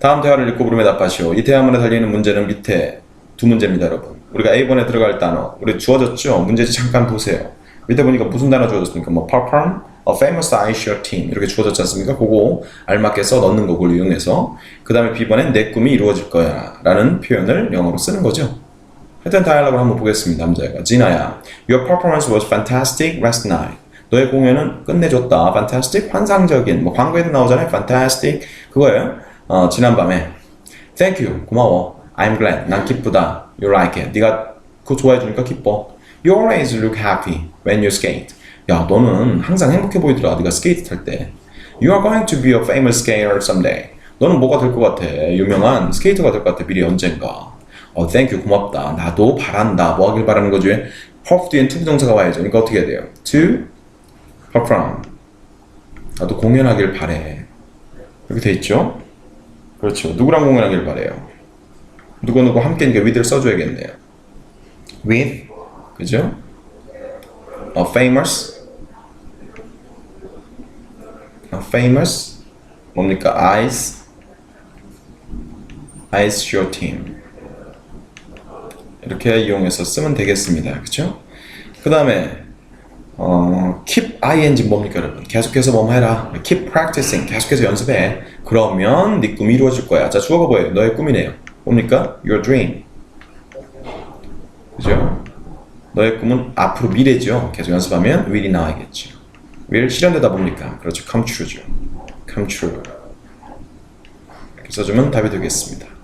다음 대화를 읽고 물음에 답하시오. 이 대화문에 달려있는 문제는 밑에 두 문제입니다, 여러분. 우리가 A번에 들어갈 단어, 우리 주어졌죠? 문제지 잠깐 보세요. 밑에 보니까 무슨 단어 주어졌습니까? 뭐, perform a famous ice your team. 이렇게 주어졌지 않습니까? 그거 알맞게 써 넣는 거 그걸 이용해서. 그 다음에 B번엔 내 꿈이 이루어질 거야. 라는 표현을 영어로 쓰는 거죠. 하여튼 다이얼로그를 한번 보겠습니다, 남자애가. 진아야, your performance was fantastic last night. 너의 공연은 끝내줬다. fantastic, 환상적인. 뭐 광고에도 나오잖아요. fantastic. 그거예요. 어, 지난밤에. Thank you. 고마워. I'm glad. 난 기쁘다. You like it. 네가 그거 좋아해 주니까 기뻐. You always look happy when you skate. 야, 너는 항상 행복해 보이더라. 네가 스케이트 탈 때. You are going to be a famous skater someday. 너는 뭐가 될 것 같아? 유명한 스케이터가 될 것 같아. 미래 언젠가. 어, thank you. 고맙다. 나도 바란다. 뭐 하길 바라는 거지? hope 뒤엔 to 부동사가 와야죠. 그러니까 어떻게 해야 돼요? to perform. 나도 공연하길 바래. 이렇게 돼 있죠? 그렇죠. 누구랑 공연하길 바래요? 누구누구 함께니까 with를 써줘야겠네요. with, 그죠? A famous, a famous, 뭡니까? eyes, eyes show team. 이렇게 이용해서 쓰면 되겠습니다. 그쵸? 그 다음에, 어, keep ing 뭡니까, 여러분? 계속해서 뭐뭐 해라. keep practicing. 계속해서 연습해. 그러면 네 꿈이 이루어질 거야. 자, 주어가 뭐예요? 너의 꿈이네요. 뭡니까? Your dream. 그죠? 너의 꿈은 앞으로 미래죠. 계속 연습하면 will이 나와야겠죠. will 실현되다 봅니까? 그렇죠. come true죠. come true. 이렇게 써주면 답이 되겠습니다.